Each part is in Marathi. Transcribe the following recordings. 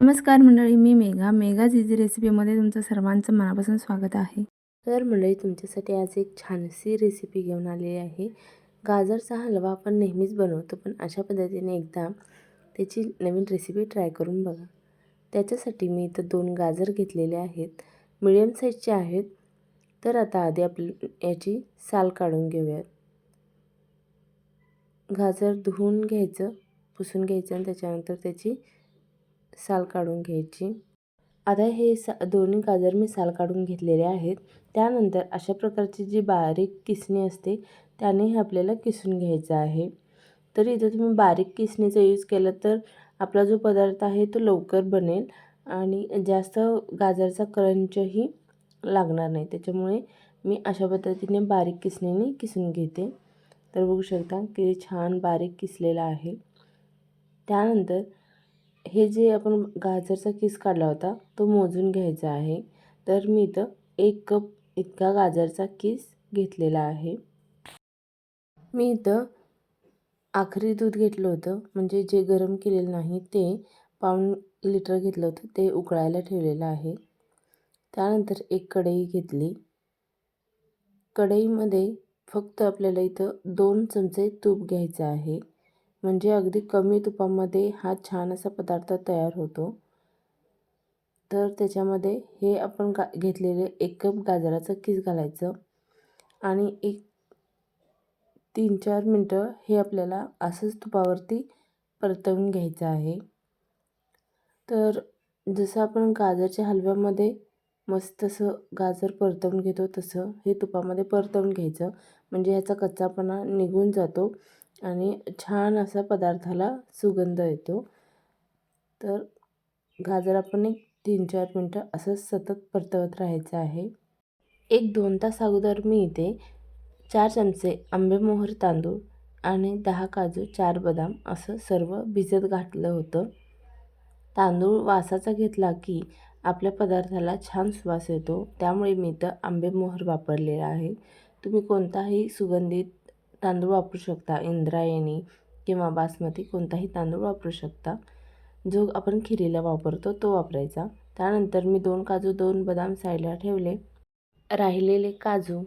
नमस्कार मंडळी मी मेघा. मेघाज इझी रेसिपीमध्ये तुमचं सर्वांचं मनापासून स्वागत आहे. तर मंडळी तुमच्यासाठी आज एक छानशी रेसिपी घेऊन आलेली आहे. गाजरचा हलवा आपण नेहमीच बनवतो पण अशा पद्धतीने एकदा त्याची नवीन रेसिपी ट्राय करून बघा. त्याच्यासाठी मी इथं दोन गाजर घेतलेले आहेत. मिडियम साईजचे आहेत. तर आता आधी आपली याची साल काढून घेऊयात. गाजर धुवून घ्यायचं पुसून घ्यायचं आणि त्याच्यानंतर त्याची साल काढून घ्यायची. आता हे सा दोन्ही गाजर मी साल काढून घेतलेले आहेत. त्यानंतर अशा प्रकारची जी बारीक किसणी असते त्याने हे आपल्याला किसून घ्यायचं आहे. तर इथं तुम्ही बारीक किसणीचा यूज केला तर आपला जो पदार्थ आहे तो लवकर बनेल आणि जास्त गाजरचा करंचही लागणार नाही. त्याच्यामुळे मी अशा पद्धतीने बारीक किसणीने किसून घेते. तर बघू शकता की छान बारीक किसलेला आहे. त्यानंतर हे जे आपण गाजरचा किस काढला होता तो मोजून घ्यायचा आहे. तर मी इथं एक कप इतका गाजरचा किस घेतलेला आहे. मी इथं आखरी दूध घेतलं होतं म्हणजे जे गरम केलेलं नाही ते पाऊण लिटर घेतलं होतं ते उकळायला ठेवलेलं आहे. त्यानंतर एक कढई घेतली. कढईमध्ये फक्त आपल्याला इथं दोन चमचे तूप घ्यायचं आहे. म्हणजे अगदी कमी तुपामध्ये हा छान असा पदार्थ तयार होतो. तर त्याच्यामध्ये हे आपण गा घेतलेले एक कप गाजराचं किस घालायचं आणि एक तीन चार मिनटं हे आपल्याला असंच तुपावरती परतवून घ्यायचं आहे. तर जसं आपण गाजरच्या हलव्यामध्ये मस्त असं गाजर परतवून घेतो तसं हे तुपामध्ये परतवून घ्यायचं. म्हणजे ह्याचा कच्चापणा निघून जातो. आणि छान असा पदार्थाला सुगंध येतो. तर गाजर आपण एक तीन चार मिनटं असंच सतत परतवत राहायचं आहे. एक दोन तास अगोदर मी इथे चार चमचे आंबेमोहर तांदूळ आणि दहा काजू चार बदाम असं सर्व भिजत घातलं होतं. तांदूळ वासाचा घेतला की आपल्या पदार्थाला छान सुवास येतो. त्यामुळे मी इथं आंबेमोहर वापरलेला आहे. तुम्ही कोणताही सुगंधित तांदूळ वापरू शकता. इंद्रायणी किंवा बासमती कोणताही तांदूळ वापरू शकता. जो आपण खिरीला वापरतो तो वापरायचा. त्यानंतर मी दोन काजू दोन बदाम साईडला ठेवले. राहिलेले काजू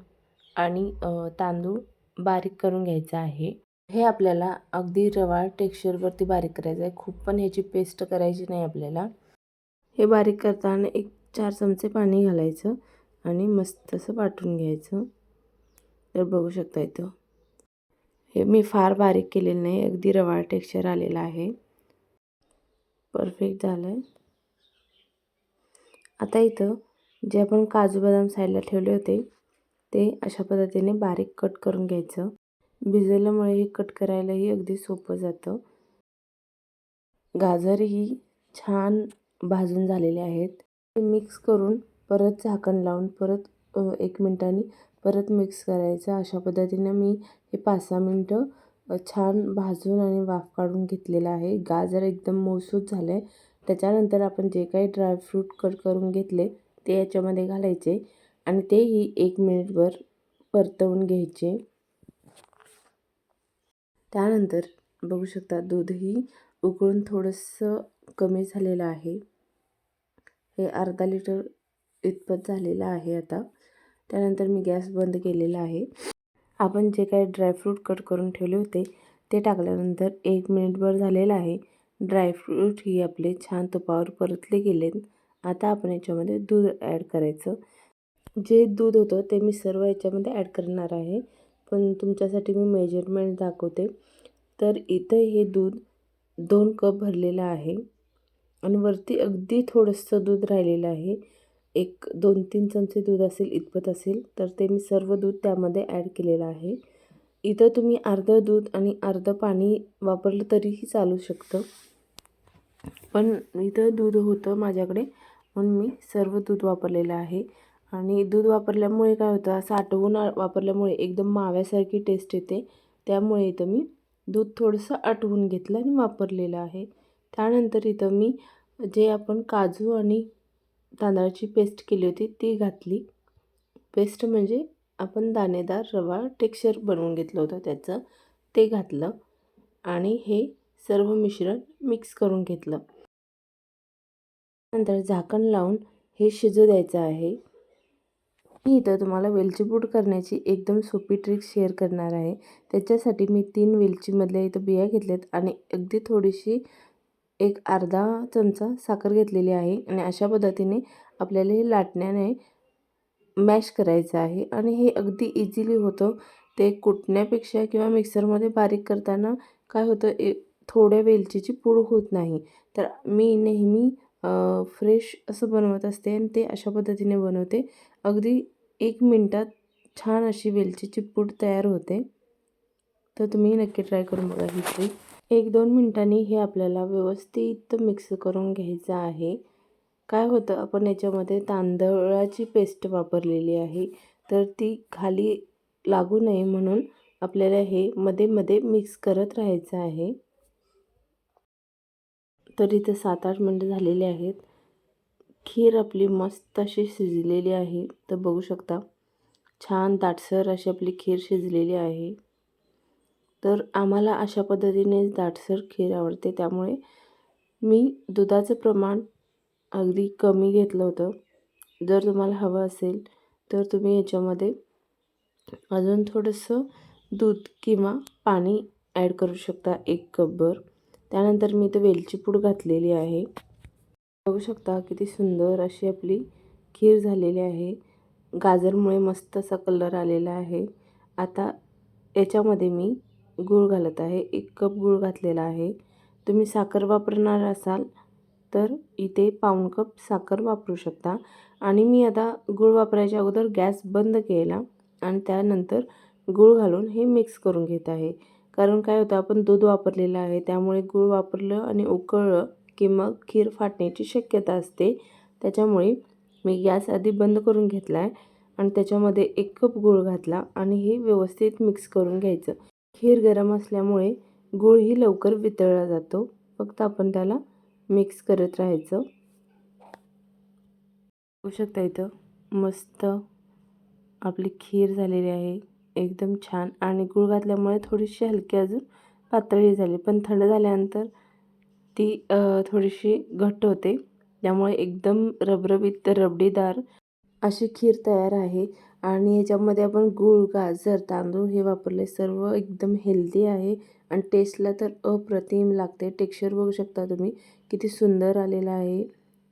आणि तांदूळ बारीक करून घ्यायचा आहे. हे आपल्याला अगदी रवाळ टेक्स्चरवरती बारीक करायचं आहे खूप पण ह्याची पेस्ट करायची नाही आपल्याला. हे बारीक करताना एक चार चमचे पाणी घालायचं आणि मस्त असं वाटून घ्यायचं. तर बघू शकता इथं हे मी फार बारीक केलेलं नाही अगदी रवाळ टेक्स्चर आलेलं आहे. परफेक्ट झालं आहे आता इथं जे आपण काजू बदाम साईडला ठेवले होते ते अशा पद्धतीने बारीक कट करून घ्यायचं. भिजवल्यामुळे हे कट करायलाही अगदी सोपं जातं. गाजरही छान भाजून झालेले आहेत. मिक्स करून परत झाकण लावून परत एक मिनटाने परत मिक्स करायचं. अशा पद्धतीनं मी हे पाच सहा मिनटं छान भाजून आणि वाफ काढून घेतलेलं आहे. गाजर एकदम मऊसूत झालं आहे त्याच्यानंतर आपण जे काही ड्रायफ्रूट कट करून घेतले ते याच्यामध्ये घालायचे आणि तेही एक मिनिटभर परतवून घ्यायचे. त्यानंतर बघू शकता दूधही उकळून थोडंसं कमी झालेलं आहे. हे अर्धा लिटर इतपत झालेलं आहे आता. त्यानंतर मी गॅस बंद केलेला आहे. आपण जे काही ड्रायफ्रूट कट करून ठेवले होते ते टाकल्यानंतर एक मिनिटभर झालेलं आहे. ड्रायफ्रूट ही आपले छान तुपावर परतले गेलेत आता आपण याच्यामध्ये दूध ॲड करायचं. जे दूध होतं ते मी सर्व याच्यामध्ये ॲड करणार आहे. पण तुमच्यासाठी मी मेजरमेंट दाखवते. तर इथं हे दूध दोन कप भरलेलं आहे. आणि वरती अगदी थोडंसं दूध राहिलेलं आहे. एक दोन तीन चमचे दूध असेल इतपत असेल तर ते मी सर्व दूध त्यामध्ये ॲड केलेलं आहे. इथं तुम्ही अर्धं दूध आणि अर्धं पाणी वापरलं तरीही चालू शकतं. पण इथं दूध होतं माझ्याकडे म्हणून मी सर्व दूध वापरलेलं आहे. आणि दूध वापरल्यामुळे काय होतं असं वापरल्यामुळे एकदम माव्यासारखी टेस्ट येते. त्यामुळे इथं मी दूध थोडंसं आटवून घेतलं आणि वापरलेलं आहे. त्यानंतर इथं मी जे आपण काजू आणि तांदळाची पेस्ट केली होती ती घातली. पेस्ट म्हणजे आपण दाणेदार रवा टेक्स्चर बनवून घेतलं होतं त्याचं ते घातलं आणि हे सर्व मिश्रण मिक्स करून घेतलं. नंतर झाकण लावून हे शिजू द्यायचं आहे. मी इथं तुम्हाला वेलचीपूट करण्याची एकदम सोपी ट्रिक शेअर करणार आहे. त्याच्यासाठी मी तीन वेलचीमधल्या इथं बिया घेतल्यात आणि अगदी थोडीशी एक अर्धा चमचा साखर घेतलेली आहे आणि अशा पद्धतीने आपल्याला हे लाटण्याने मॅश करायचं आहे. आणि हे अगदी इझिली होतं. ते कुटण्यापेक्षा किंवा मिक्सरमध्ये बारीक करताना काय होतं ए थोड्या वेलचीची पूड होत नाही. तर मी नेहमी फ्रेश असं बनवत असते आणि ते अशा पद्धतीने बनवते. अगदी एक मिनटात छान अशी वेलचीची पूड तयार होते. तर तुम्ही नक्की ट्राय करून बघा ही ट्रीक एक दोन मिनटांनी हे आपल्याला व्यवस्थित मिक्स करून घ्यायचं आहे. काय होतं आपण याच्यामध्ये तांदळाची पेस्ट वापरलेली आहे. तर ती खाली लागू नये म्हणून आपल्याला हे मध्ये मध्ये मिक्स करत राहायचं आहे. तर इथं सात आठ मिनटं झालेले आहेत. खीर आपली मस्त अशी शिजलेली आहे. तर बघू शकता छान दाटसर अशी आपली खीर शिजलेली आहे. तर आम्हाला अशा पद्धतीने दाटसर खीर आवडते. त्यामुळे मी दुधाचं प्रमाण अगदी कमी घेतलं होतं. जर तुम्हाला हवं असेल तर तुम्ही याच्यामध्ये अजून थोडंसं दूध किंवा पाणी ॲड करू शकता एक कपभर. त्यानंतर मी इथं वेलची पूड घातलेली आहे. बघू शकता किती सुंदर अशी आपली खीर झालेली आहे. गाजरमुळे मस्त असा कलर आलेला आहे. आता याच्यामध्ये मी गूळ घालत आहे. एक कप गूळ घातलेला आहे. तुम्ही साखर वापरणार असाल तर इथे पाऊण कप साखर वापरू शकता. आणि मी आता गूळ वापरायच्या अगोदर गॅस बंद केला आणि त्यानंतर गूळ घालून हे मिक्स करून घेत आहे. कारण काय होतं आपण दूध वापरलेलं आहे त्यामुळे गूळ वापरलं आणि उकळलं की मग खीर फाटण्याची शक्यता असते. त्याच्यामुळे मी गॅस आधी बंद करून घेतला आहे आणि त्याच्यामध्ये एक कप गूळ घातला आणि हे व्यवस्थित मिक्स करून घ्यायचं. खीर गरम असल्यामुळे गूळही लवकर वितळला जातो. फक्त आपण त्याला मिक्स करत राहायचं. बघू शकता इथं मस्त आपली खीर झालेली आहे. एकदम छान. आणि गूळ घातल्यामुळे थोडीशी हलकी अजून पातळी झाली. पण थंड झाल्यानंतर ती थोडीशी घट्ट होते. त्यामुळे एकदम रबरबीत रबडीदार अशी खीर तयार आहे. आणि ह्याच्यामध्ये आपण गूळ गाजर तांदूळ हे वापरले. सर्व एकदम हेल्दी आहे आणि टेस्टला तर अप्रतिम लागते. टेक्स्चर बघू शकता तुम्ही. किती सुंदर आलेलं आहे.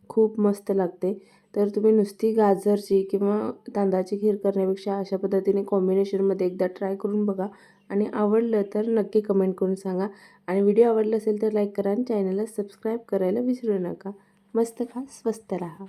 खूप मस्त लागते. तर तुम्ही नुसती गाजरची किंवा तांदळाची खीर करण्यापेक्षा अशा पद्धतीने कॉम्बिनेशनमध्ये एकदा ट्राय करून बघा. आणि आवडलं तर नक्की कमेंट करून सांगा. आणि व्हिडिओ आवडला असेल तर लाईक करा आणि चॅनलला सबस्क्राईब करायला विसरू नका. मस्त खा स्वस्त राहा.